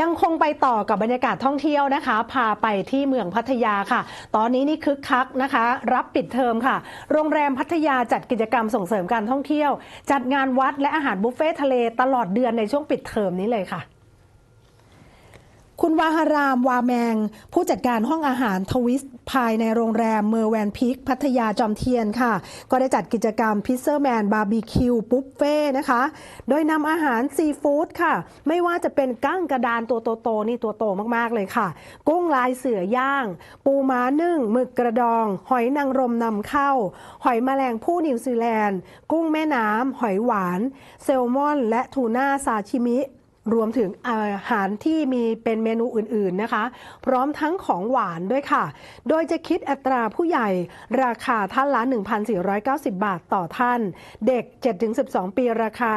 ยังคงไปต่อกับบรรยากาศท่องเที่ยวนะคะ พาไปที่เมืองพัทยาค่ะ ตอนนี้นี่คึกคักนะคะ รับปิดเทอมค่ะ โรงแรมพัทยาจัดกิจกรรมส่งเสริมการท่องเที่ยว จัดงานวัดและอาหารบุฟเฟ่ทะเลตลอดเดือนในช่วงปิดเทอมนี้เลยค่ะ คุณวาหารามวาแมง ผู้จัดการห้องอาหารทวิสภายในโรงแรมเมอร์แวนพิก พัทยาจอมเทียนค่ะ ก็ได้จัดกิจกรรมพิซเซอร์แมนบาร์บีคิวบุฟเฟ่นะคะ โดยนำอาหารซีฟู้ดค่ะ ไม่ว่าจะเป็นกั้งกระดานตัวโตๆนี่ตัวโตมากๆเลยค่ะ กุ้งลายเสือย่าง ปูม้านึ่งหมึกกระดอง หอยนางรมนำเข้า หอยแมลงผู้นิวซีแลนด์ กุ้งแม่น้ำหอยหวาน เซลมอน และทูน่าซาชิมิ รวมถึงอาหารที่มีเป็นเมนูอื่นๆนะคะ พร้อมทั้งของหวานด้วยค่ะ โดยจะคิดอัตราผู้ใหญ่ราคาท่านละ 1,490 บาทต่อท่าน เด็ก 7-12 ปีราคา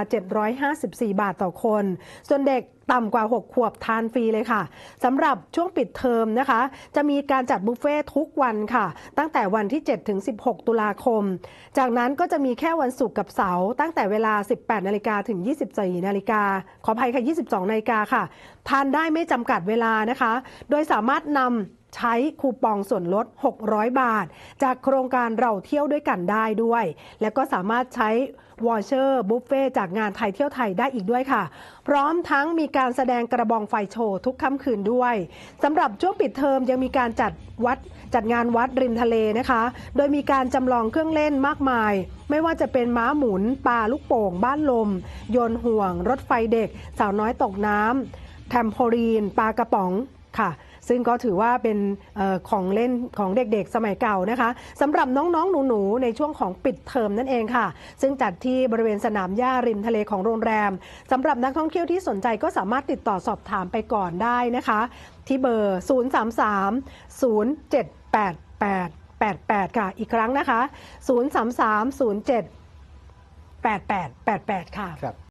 754 บาทต่อคน ส่วนเด็ก ต่ำกว่า 6 ขวบทานฟรีเลยค่ะสำหรับช่วงปิดเทอมนะคะ จะมีการจัดบุฟเฟ่ทุกวันค่ะ ตั้งแต่วันที่ 7 ถึง 16 ตุลาคม จากนั้นก็จะมีแค่วันศุกร์กับเสาร์ตั้งแต่เวลา 18 นาฬิกาถึง 24 นาฬิกาขออภัยค่ะ 22 นาฬิกาค่ะ ทานได้ไม่จำกัดเวลานะคะ โดยสามารถนำ ใช้คูปองส่วนลด 600 บาท จากโครงการเราเที่ยวด้วยกันได้ด้วย แล้วก็สามารถใช้วอเชอร์บุฟเฟ่จากงานไทยเที่ยวไทยได้อีกด้วยค่ะ พร้อมทั้งมีการแสดงกระบองไฟโชว์ทุกค่ำคืนด้วยสำหรับช่วงปิดเทอมยังมีการจัดวัดจัดงานวัดริมทะเลนะคะ โดยมีการจำลองเครื่องเล่นมากมาย ไม่ว่าจะเป็นม้าหมุนปลาลูกโป่ง บ้านลม โยนห่วง รถไฟเด็ก สาวน้อยตกน้ำแทมโพลีนปลากระป๋องค่ะ ซึ่งก็ถือว่าเป็นออของเล่นของเด็กๆ สมัยเก่านะคะสำหรับน้องๆ หนูๆ ในช่วงของปิดเทอมนั่นเองค่ะ ซึ่งจัดที่บริเวณสนามหญ้าริมทะเลของโรงแรมสำหรับนักท่องเที่ยวที่สนใจก็สามารถติดต่อสอบถามไปก่อนได้นะคะ ที่เบอร์ 033 0788 88ค่ะ อีกครั้งนะคะ 033 07 8888 ค่ะครับ